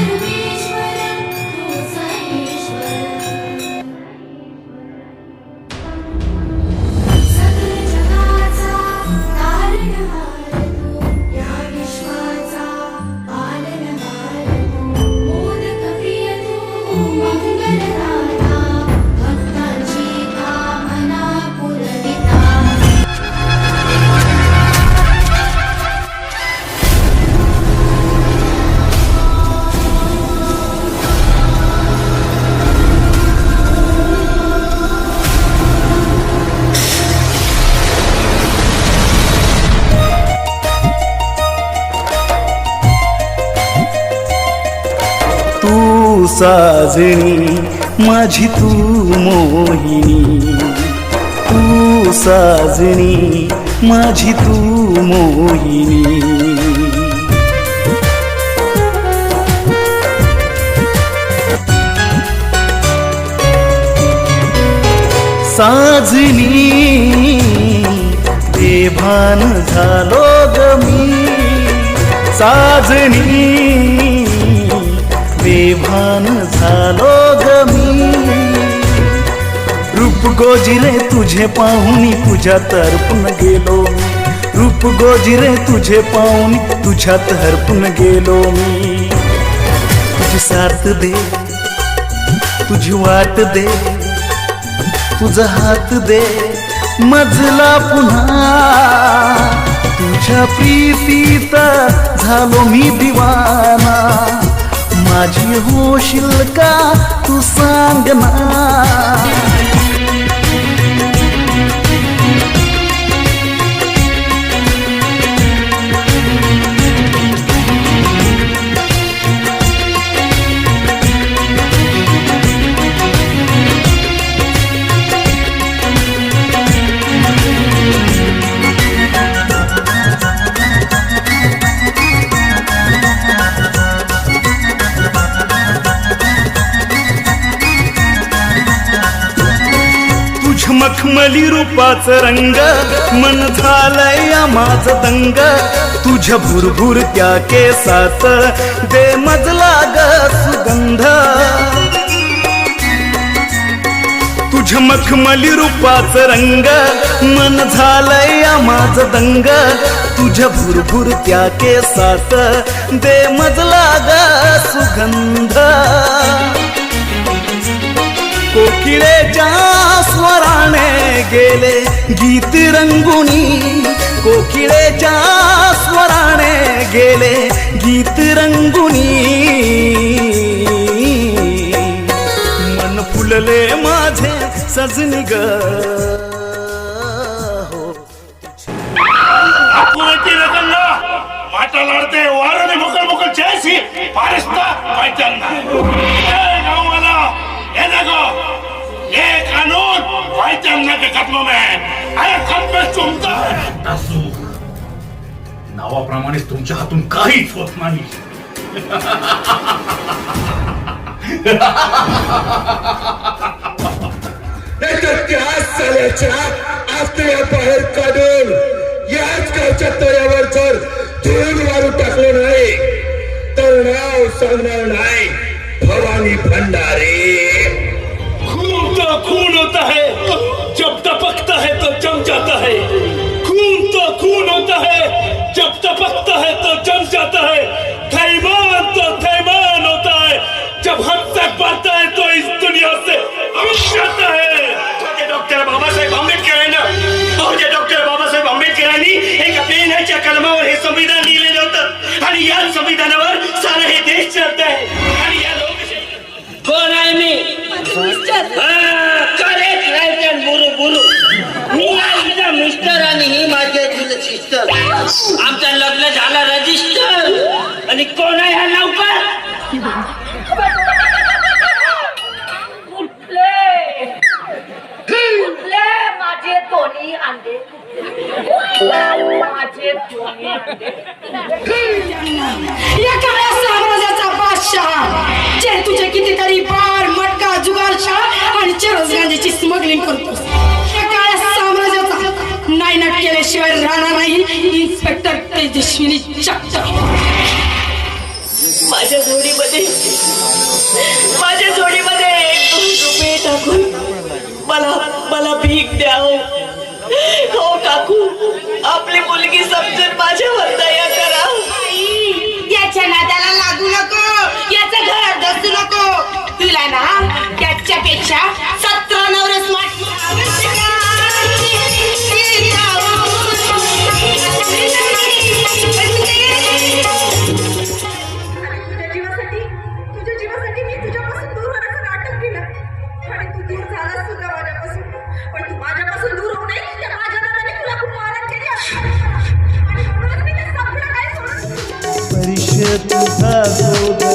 Hallelujah. साजणी माझी तू मोहिनी. तू साजणी माझी तू मोहिनी. साजनी देभान झालो ग मी. साजनी बेभान झालो ग रूप गोजिरे तुझे पाहुनी तुझ्यात हरपून गेलो मी. रूप गोजिरे तुझे पाहुनी तुझ्या हरपून गेलो मी. तुझी साथ दे तुझी वाट दे तुझा हात दे मजला पुन्हा. तुझ्या प्रीतीत झालो मी दिवाना. माझी होशील का? तू सांग ना. मखमली रूपाचं रंग. मन झालंय माझ दंग. तुझ्या भुरभुर त्या केसात दे मजला ग सुगंध. तुझ मखमली रूपाचं रंग. मन झालंय माझ दंग. तुझ्या भुरभुर त्या केसात दे मजला ग सुगंध. गेले गीत रंगुनी कोकिळेच्या स्वराने गेले गीत रंगुनी. मन फुलले माझे सजनी ग. हो. माता लाडते वारणे मुकल मुकल चेसी पारिस्ता कानून पहचानने के कदमों में अरे कद में चुमता है नावाप्रमाणेच तुमच्या हातून काहीच होत नाही. नाहीतर त्या साल्याच्या बाहेर काढून याच गावच्या तळ्यावर जर धुळून मारून टाकलं नाही तर नाव सांगणार नाही भवानी भंडारे. संविधानावर सारा हे देश चालत आहे आणि या लोकशाही कोण आहे मी? करेक्ट राईट अँड बुरु बुरु. मी आहे मिस्टर आणि ही माझी तुझं सिस्टर आमचं लग्न झालं रजिस्टर आणि कोण आहे हा लवकर? माझे दोन्ही अंडे या साम्राज्याचा बादशाह जे तुझे कितीतरी बार मटका जुगारशाह आणि चरस गांजाची स्मगलिंग करतो. या साम्राज्याचा नायनाट केल्याशिवाय राहणार नाही इन्स्पेक्टर तेजस्विनी चक्क. माझ्या जोडीमध्ये माझ्या जोडीमध्ये एक दोन रुपये टाकून मला मला भीक द्या हो. काकू आपली मुलगी समजून माझ्यावर दया करा याच्या नात्याला लागू नको याचं घर दसू नको आहे. आणि